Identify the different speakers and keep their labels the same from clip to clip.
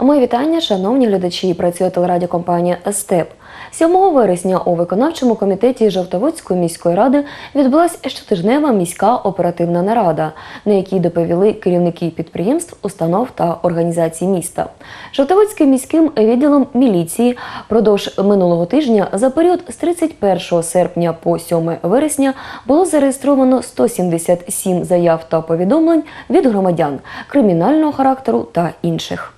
Speaker 1: Мої вітання, шановні глядачі. Працює телерадіокомпанія Естеп. 7 вересня у виконавчому комітеті Жовтоводської міської ради відбулася щотижнева міська оперативна нарада, на якій доповіли керівники підприємств, установ та організацій міста. Жовтоводським міським відділом міліції продовж минулого тижня за період з 31 серпня по 7 вересня було зареєстровано 177 заяв та повідомлень від громадян кримінального характеру та інших.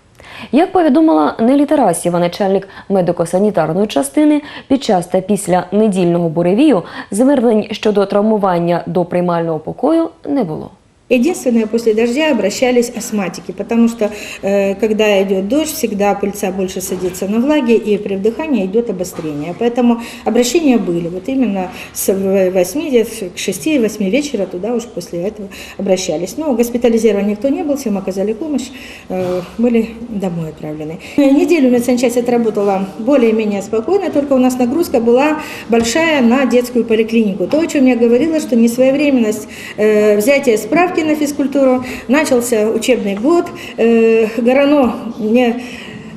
Speaker 1: Як повідомила Нелі Тарасєва, начальник медико-санітарної частини, під час та після недільного буревію звернень щодо травмування до приймального покою не було.
Speaker 2: Единственное, после дождя обращались астматики, потому что э, когда идет дождь, всегда пыльца больше садится на влаге, и при вдыхании идет обострение. Поэтому обращения были. Вот именно с 8 к 6-8 вечера туда уж после этого обращались. Но госпитализирован никто не был, всем оказали помощь, э, были домой отправлены. Неделю медсанчасть отработала более-менее спокойно, только у нас нагрузка была большая на детскую поликлинику. То, о чем я говорила, что несвоевременность э, взятия справки на физкультуру, начался учебный год, э, Горано мне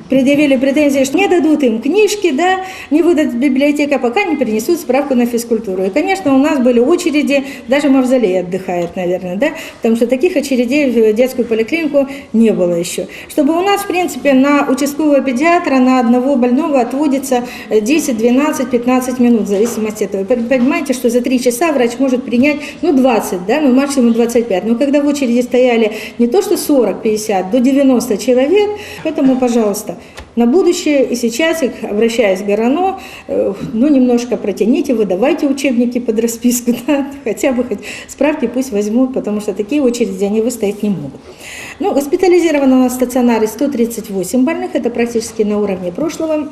Speaker 2: предъявили претензии, что не дадут им книжки, да, не выдадут библиотека, пока не принесут справку на физкультуру. И, конечно, у нас были очереди, даже Мавзолей отдыхает, наверное, да, потому что таких очередей в детскую поликлинику не было еще. Чтобы у нас, в принципе, на участкового педиатра на одного больного отводится 10, 12, 15 минут, в зависимости от этого. Понимаете, что за 3 часа врач может принять, ну, 20, да, ну, максимум 25. Но когда в очереди стояли не то, что 40, 50, до 90 человек, поэтому, пожалуйста, на будущее и сейчас, обращаясь к Горано, э, ну, немножко протяните, выдавайте учебники под расписку, да, хотя бы хоть справки пусть возьмут, потому что такие очереди они выстоять не могут. Ну, госпитализировано у нас в стационаре 138 больных, это практически на уровне прошлого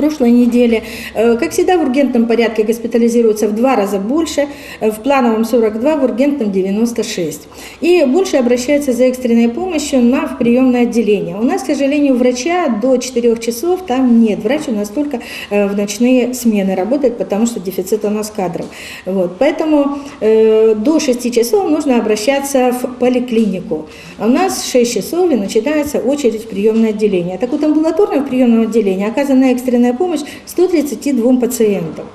Speaker 2: прошлой неделе. Э, Как всегда, в ургентном порядке госпитализируется в два раза больше, э, в плановом 42, в ургентном 96. И больше обращается за экстренной помощью на в приемное отделение. У нас, к сожалению, врача до 4 часов там нет. Врач у нас только э, в ночные смены работает, потому что дефицит у нас кадров. Вот. Поэтому э, до 6 часов нужно обращаться в поликлинику. А у нас 6 часов и начинается очередь в приемное отделение. Так вот, амбулаторное в приемном отделении оказана экстренная помощь 132 пациентам.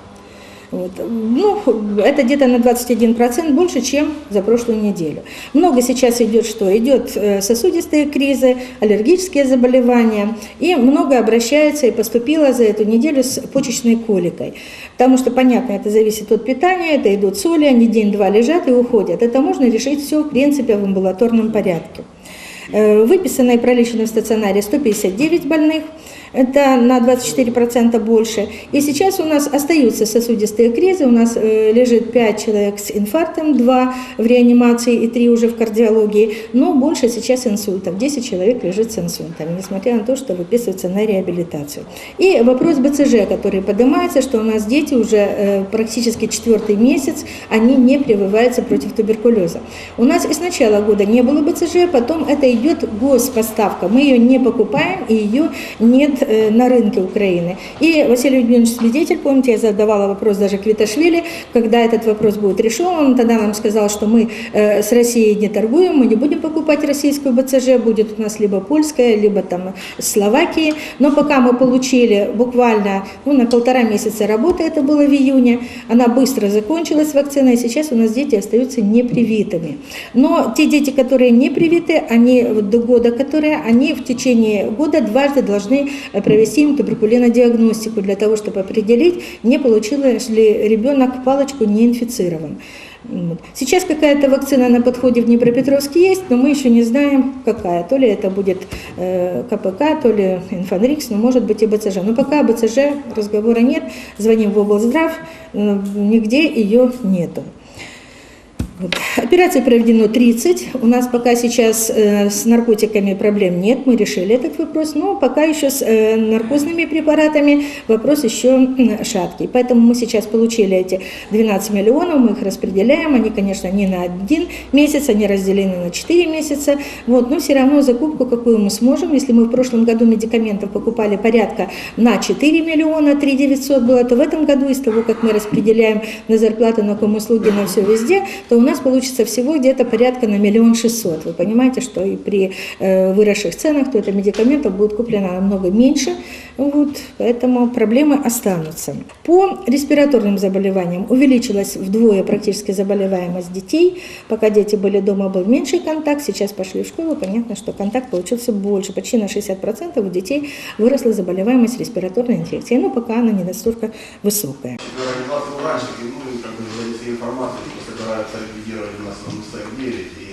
Speaker 2: Вот. Ну, это где-то на 21% больше, чем за прошлую неделю. Много сейчас идет что? Идет э, сосудистые кризы, аллергические заболевания, и много обращается и поступило за эту неделю с почечной коликой. Потому что, понятно, это зависит от питания, это идут соли, они день-два лежат и уходят. Это можно решить все, в принципе, в амбулаторном порядке. Э, Выписано и пролечено в стационаре 159 больных, это на 24% больше. И сейчас у нас остаются сосудистые кризы, у нас э, лежит 5 человек с инфарктом, 2 в реанимации и 3 уже в кардиологии, но больше сейчас инсультов, 10 человек лежит с инсультом, несмотря на то, что выписываются на реабилитацию. И вопрос БЦЖ, который поднимается, что у нас дети уже э, практически четвертый месяц, они не прививаются против туберкулеза. У нас и с начала года не было БЦЖ, потом это идет госпоставка, мы ее не покупаем и ее нет на рынке Украины. И Василий Владимирович свидетель, помните, я задавала вопрос даже Квиташвили, когда этот вопрос будет решен, он тогда нам сказал, что мы э, с Россией не торгуем, мы не будем покупать российскую БЦЖ, будет у нас либо польская, либо там Словакии. Но пока мы получили буквально ну, на полтора месяца работы, это было в июне, она быстро закончилась вакцина, и сейчас у нас дети остаются непривитыми. Но те дети, которые не привиты, они до года, которые, они в течение года дважды должны э, провести им туберкулинодиагностику для того, чтобы определить, не получил ли ребенок палочку не инфицирован. Вот. Сейчас какая-то вакцина на подходе в Днепропетровске есть, но мы еще не знаем, какая. То ли это будет э, КПК, то ли Инфанрикс, но может быть и БЦЖ. Но пока БЦЖ разговора нет, звоним в облздрав, э, нигде ее нету. Вот. Операций проведено 30. У нас пока сейчас э, с наркотиками проблем нет, мы решили этот вопрос, но пока еще с э, наркозными препаратами вопрос еще шаткий. Поэтому мы сейчас получили эти 12 миллионов, мы их распределяем, они, конечно, не на один месяц, они разделены на 4 месяца, вот, но все равно закупку, какую мы сможем, если мы в прошлом году медикаментов покупали порядка на 4 миллиона, 3 900 было, то в этом году из того, как мы распределяем на зарплату, на комуслуги, на все везде, то у нас получится всего где-то порядка на миллион шестьсот. Вы понимаете, что и при э, выросших ценах, то это медикаментов будет куплено намного меньше, вот, поэтому проблемы останутся. По респираторным заболеваниям увеличилась вдвое практически заболеваемость детей. Пока дети были дома, был меньший контакт, сейчас пошли в школу, понятно, что контакт получился больше. Почти на 60% у детей выросла заболеваемость респираторной инфекцией, но пока она не настолько высокая.
Speaker 3: Уранщики, ну как бы информацию, что собираются ликвидировать у нас на МСЭК-9 и пункт переливания.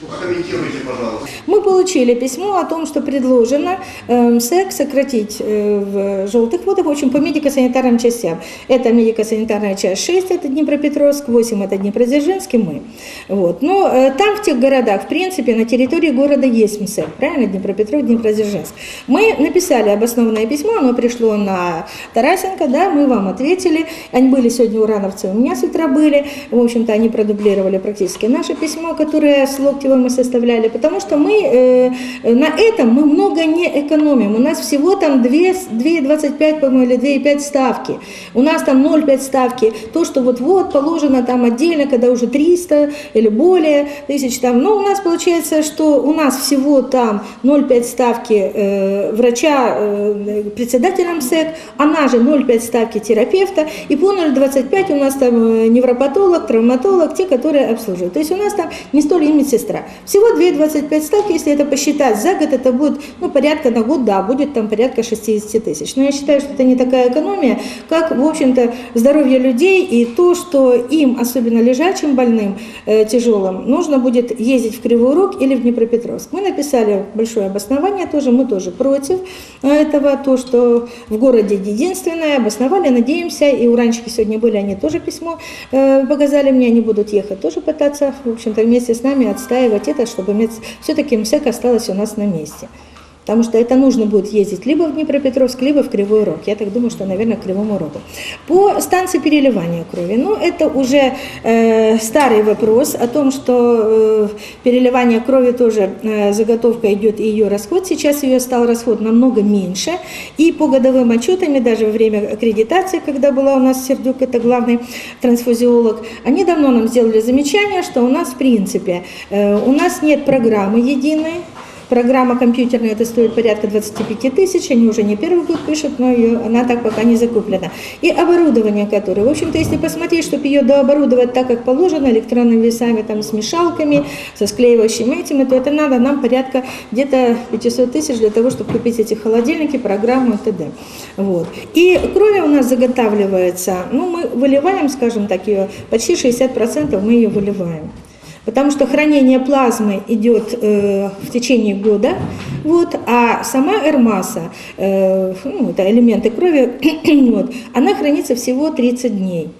Speaker 3: Прокомментируйте, пожалуйста.
Speaker 2: Мы получили письмо о том, что предложено э, МСЭК сократить э, в желтых водах, в общем, по медико-санитарным частям. Это медико-санитарная часть 6, это Днепропетровск, 8 это Днепродзержинск и мы. Вот. Но э, там, в тех городах, в принципе, на территории города есть МСЭК, правильно, Днепропетров, Днепродзержинск. Мы написали обоснованное письмо, оно пришло на Тарасенко, да, мы вам ответили. Они были сегодня урановцы, у меня с утра были. В общем-то, они продублировали практически наше письмо, которое с Локтевой мы составляли, потому что мы э, на этом мы много не экономим. У нас всего там 2, 2,25, по-моему, или 2,5 ставки. У нас там 0,5 ставки. То, что вот-вот положено там отдельно, когда уже 300 или более тысяч там. Но у нас получается, что у нас всего там 0,5 ставки э, врача, э, председателя МСЭК, она же 0,5 ставки терапевта, и по 0,25 у нас там э, невропатолог, травматолог, те, которые обслуживают. То есть у нас там не столь и медсестра. Всего 2,25 ставки, если это посчитать за год, это будет, ну, порядка на год, да, будет там порядка 60 тысяч. Но я считаю, что это не такая экономия, как, в общем-то, здоровье людей и то, что им, особенно лежачим больным, э, тяжелым, нужно будет ездить в Кривой Рог или в Днепропетровск. Мы написали большое обоснование тоже, мы тоже против э, этого, то, что в городе единственное, обосновали, надеемся, и уранчики сегодня были, они тоже письмо э, показали мне, они будут ехать тоже пытаться, в общем-то, вместе с нами отстаивать это, чтобы все-таки МСЭК осталось у нас на месте. Потому что это нужно будет ездить либо в Днепропетровск, либо в Кривой Рог. Я так думаю, что, наверное, к Кривому Рогу. По станции переливания крови, ну, это уже э, старый вопрос о том, что э, переливание крови тоже э, заготовка идет и ее расход. Сейчас ее стал расход намного меньше. И по годовым отчетам, даже во время аккредитации, когда была у нас Сердюк, это главный трансфузиолог, они давно нам сделали замечание, что у нас, в принципе, э, у нас нет программы единой, Программа компьютерная, это стоит порядка 25 тысяч, они уже не первый год пишут, но ее, она так пока не закуплена. И оборудование, которое, в общем-то, если посмотреть, чтобы ее дооборудовать так, как положено, электронными весами, там, с мешалками, со склеивающими этими, то это надо нам порядка где-то 500 тысяч для того, чтобы купить эти холодильники, программу и т.д. Вот. И крови у нас заготавливается, ну, мы выливаем, скажем так, ее, почти 60% мы ее выливаем потому что хранение плазмы идет э, в течение года, вот, а сама эрмаса, э, ну, это элементы крови, вот, она хранится всего 30 дней.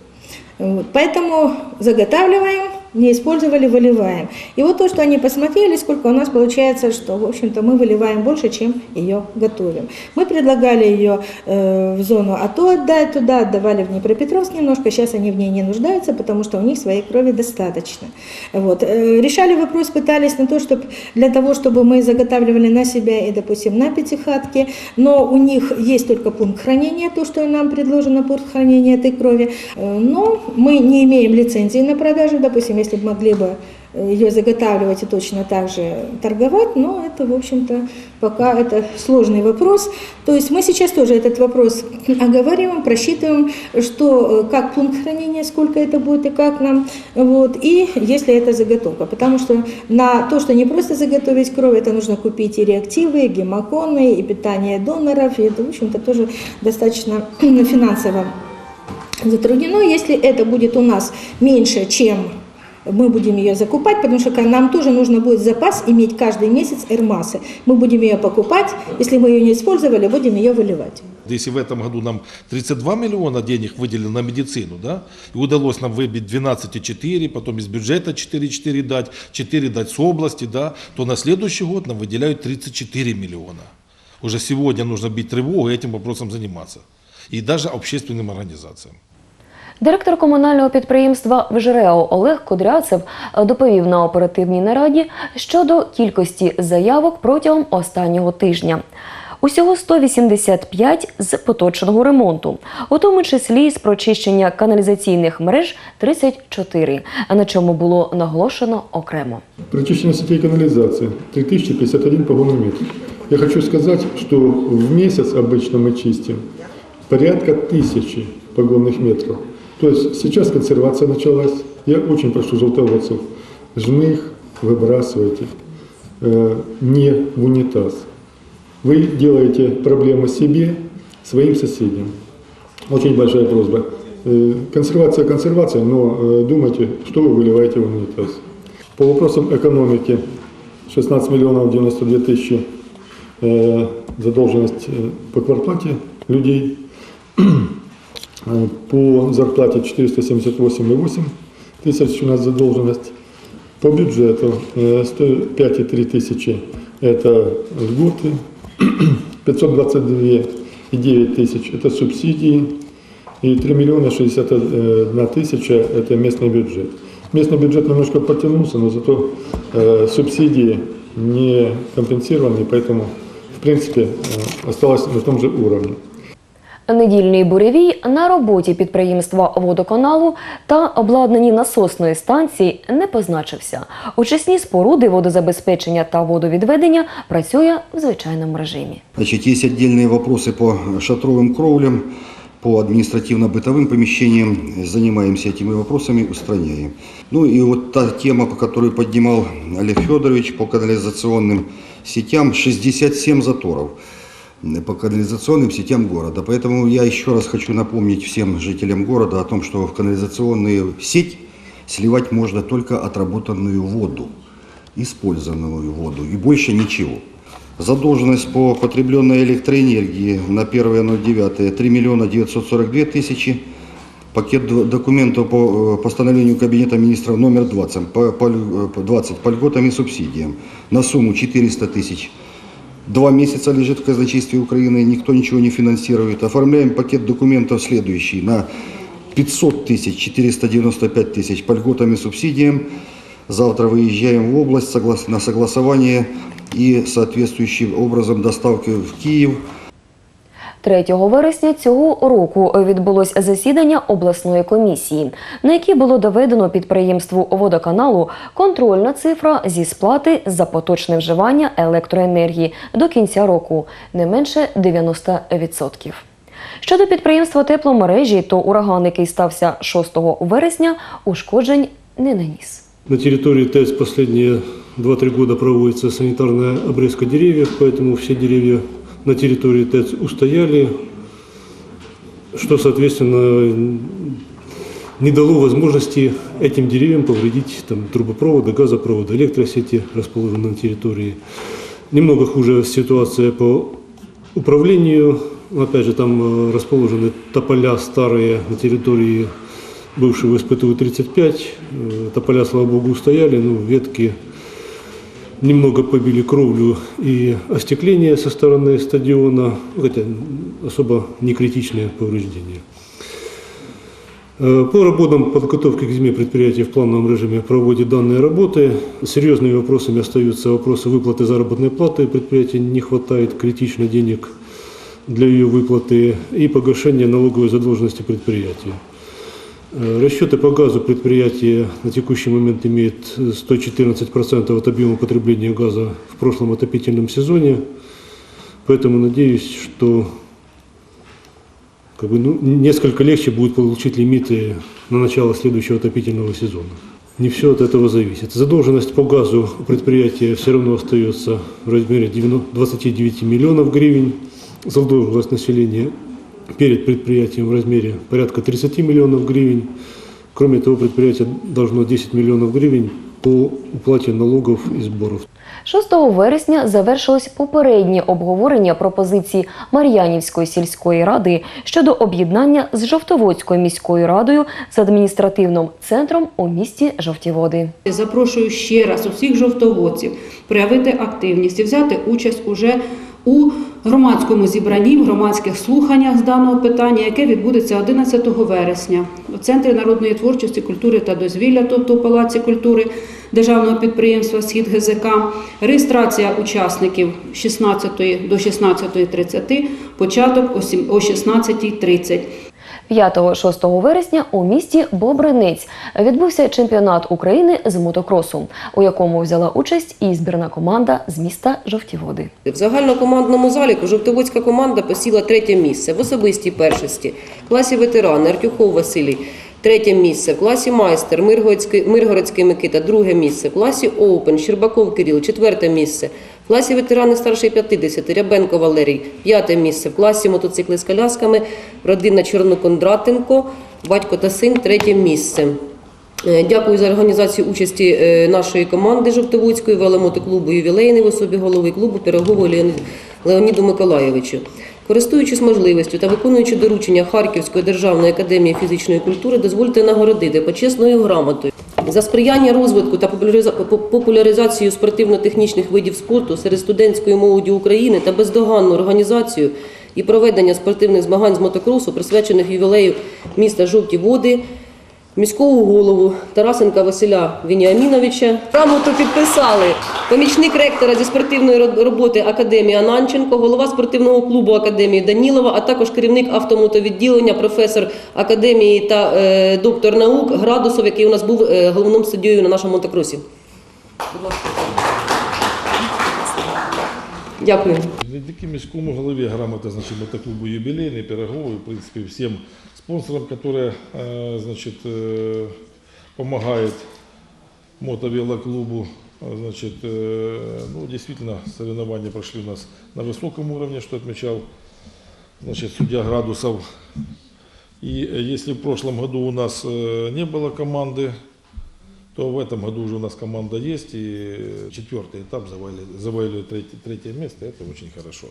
Speaker 2: Вот, поэтому заготавливаем, не использовали, выливаем. И вот то, что они посмотрели, сколько у нас получается, что, в общем-то, мы выливаем больше, чем ее готовим. Мы предлагали ее э, в зону АТО отдать туда, отдавали в Днепропетровск немножко, сейчас они в ней не нуждаются, потому что у них своей крови достаточно. Вот. Э, решали вопрос, пытались на то, чтобы для того, чтобы мы заготавливали на себя и, допустим, на пятихатке, но у них есть только пункт хранения, то, что нам предложено, пункт хранения этой крови, Э, но мы не имеем лицензии на продажу, допустим, если бы могли бы э, ее заготавливать и точно так же торговать, но это, в общем-то, пока это сложный вопрос. То есть мы сейчас тоже этот вопрос оговариваем, просчитываем, что, э, как пункт хранения, сколько это будет и как нам, вот, и если это заготовка. Потому что на то, что не просто заготовить кровь, это нужно купить и реактивы, и гемоконы, и питание доноров, и это, в общем-то, тоже достаточно финансово затруднено. Если это будет у нас меньше, чем мы будем ее закупать, потому что нам тоже нужно будет запас иметь каждый месяц эрмасы. Мы будем ее покупать, если мы ее не использовали, будем ее выливать.
Speaker 4: Если в этом году нам 32 миллиона денег выделили на медицину, да, и удалось нам выбить 12,4, потом из бюджета 4,4 дать, 4 дать с области, да, то на следующий год нам выделяют 34 миллиона. Уже сегодня нужно бить тревогу и этим вопросом заниматься. И даже общественным организациям.
Speaker 1: Директор комунального підприємства «Вжрео» Олег Кудряцев е, доповів на оперативній нараді щодо кількості заявок протягом останнього тижня. Усього 185 з поточного ремонту, у тому числі з прочищення каналізаційних мереж 34, а на чому було наголошено окремо.
Speaker 5: Прочищение сетей канализации 3051 погонный метр. Я хочу сказать, что в месяц обычно мы чистим порядка тысячи погонных метров. То есть сейчас консервация началась. Я очень прошу желтоводцев, жмых выбрасывайте э, не в унитаз. Вы делаете проблемы себе, своим соседям. Очень большая просьба. Э, Консервация консервация, но э, думайте, что вы выливаете в унитаз. По вопросам экономики 16 миллионов 92 тысячи э, задолженность э, по квартплате людей. Э, По зарплате 478,8 тысяч у нас задолженность. По бюджету э, 105,3 тысячи это льготы, 522,9 тысяч это субсидии и 3 миллиона 61 тысяча это местный бюджет. Местный бюджет немножко потянулся, но зато э, субсидии не компенсированы, поэтому в принципе э, осталось на том же уровне.
Speaker 1: Недільний буревій на роботі підприємства водоканалу та обладнані насосної станції не позначився. Очисні споруди водозабезпечення та водовідведення працює в звичайному режимі.
Speaker 6: Значит, есть отдельные вопросы по шатровым кровлям, по административно-бытовым помещениям. Занимаемся этими вопросами, устраняем. Ну и вот та тема, по которой поднимал Олег Федорович, по канализационным сетям, 67 заторов По канализационным сетям города. Поэтому я еще раз хочу напомнить всем жителям города о том, что в канализационную сеть сливать можно только отработанную воду, использованную воду и больше ничего. Задолженность по потребленной электроэнергии на 1.09 3 миллиона 942 тысячи. Пакет документов по э, постановлению Кабинета министров номер 20 по, по ль- э, 20 по льготам и субсидиям на сумму 400 тысяч. Два месяца лежит в казначействе Украины, никто ничего не финансирует. Оформляем пакет документов следующий на 500 тысяч, 495 тысяч по льготам и субсидиям. Завтра выезжаем в область на согласование и соответствующим образом доставки в Киев.
Speaker 1: 3 вересня цього року відбулось засідання обласної комісії, на якій було доведено підприємству водоканалу контрольна цифра зі сплати за поточне вживання електроенергії до кінця року не менше 90%. Щодо підприємства тепломережі, то ураган, який стався 6 вересня, ушкоджень не наніс.
Speaker 7: На территории ТЭЦ последние 2-3 года проводится санитарная обрезка деревьев, поэтому все деревья на территории ТЭЦ устояли, что, соответственно, не дало возможности этим деревьям повредить там, трубопроводы, газопроводы, электросети, расположенные на территории. Немного хуже ситуация по управлению. Опять же, там э, расположены тополя старые на территории бывшего СПТУ-35. Э, Тополя, слава богу, устояли, но ветки немного побили кровлю и остекление со стороны стадиона, хотя особо не критичные повреждения. Э, По работам подготовки к зиме предприятие в плановом режиме проводит данные работы. Серьезными вопросами остаются вопросы выплаты заработной платы. Предприятию не хватает критично денег для ее выплаты и погашения налоговой задолженности предприятия. Э, Расчеты по газу предприятие на текущий момент имеет 114% от объема потребления газа в прошлом отопительном сезоне. Поэтому надеюсь, что как бы, ну, несколько легче будет получить лимиты на начало следующего отопительного сезона. Не все от этого зависит. Задолженность по газу предприятия все равно остается в размере 90 29 миллионов гривен. Задолженность населения перед предприятием в размере порядка 30 миллионов гривен. Кроме того, предприятие должно 10 миллионов гривен по уплате налогов и сборов.
Speaker 1: 6 вересня завершилось попереднє обговорення пропозиції Мар'янівської сільської ради щодо об'єднання з Жовтоводською міською радою з адміністративним центром у місті Жовтіводи.
Speaker 8: Запрошую ще раз усіх жовтоводців проявити активність і взяти участь уже у громадському зібранні, в громадських слуханнях з даного питання, яке відбудеться 11 вересня у Центрі народної творчості, культури та дозвілля, тобто у Палаці культури державного підприємства Схід ГЗК. Реєстрація учасників з 16 до 16.30, початок о сім- о 16.30.
Speaker 1: 5-6 вересня у місті Бобринець відбувся чемпіонат України з мотокросу, у якому взяла участь і збірна команда з міста Жовті Води.
Speaker 9: В загальнокомандному заліку жовтоводська команда посіла третє місце в особистій першості. Класі ветерани Артюхов Василій третє місце. В класі майстер Миргородський Микита друге місце. В класі Оупен Щербаков Кирил четверте місце. Класі ветерани старший 50 Рябенко Валерій п'яте місце. В класі мотоцикли з колясками родина Чорнокондратенко, батько та син третє місце. Е, Дякую за організацію участі е, нашої команди Жовтоводської веломотоклубу ювілейний в особі голови клубу Пирогову Леоніду Миколаєвичу. Користуючись можливістю та виконуючи доручення Харківської державної академії фізичної культури, дозвольте нагородити почесною грамотою за сприяння розвитку та популяриза- популяризацію спортивно-технічних видів спорту серед студентської молоді України та бездоганну організацію і проведення спортивних змагань з мотокросу, присвячених ювілею міста Жовті Води, міського голову Тарасенка Василя Вініаміновича. Грамоту підписали помічник ректора зі спортивної роботи Академії Ананченко, голова спортивного клубу Академії Данілова, а також керівник автомотовідділення, професор академії та е, доктор наук Градусов, який у нас був е, головним суддєю на нашому мотокросі. Дякую.
Speaker 4: Завдяки міському голові грамота значить, мотоклубу юбілейний, Пирогову, в принципі, всім спонсорам, які э, значить, э, помогают мотовелоклубу. А, Значит, э, ну, действительно, соревнования прошли у нас на высоком уровне, что отмечал значит, судья Градусов. И э, если в прошлом году у нас э, не было команды, то в этом году уже у нас команда есть, и четвертый этап завоевали, завоевали третье, третье место, это очень хорошо.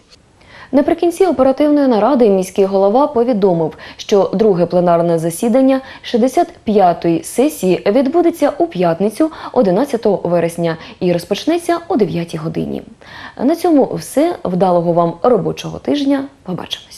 Speaker 1: Наприкінці оперативної наради міський голова повідомив, що друге пленарне засідання 65-ї сесії відбудеться у п'ятницю 11 вересня і розпочнеться о 9 годині. На цьому все. Вдалого вам робочого тижня. Побачимось.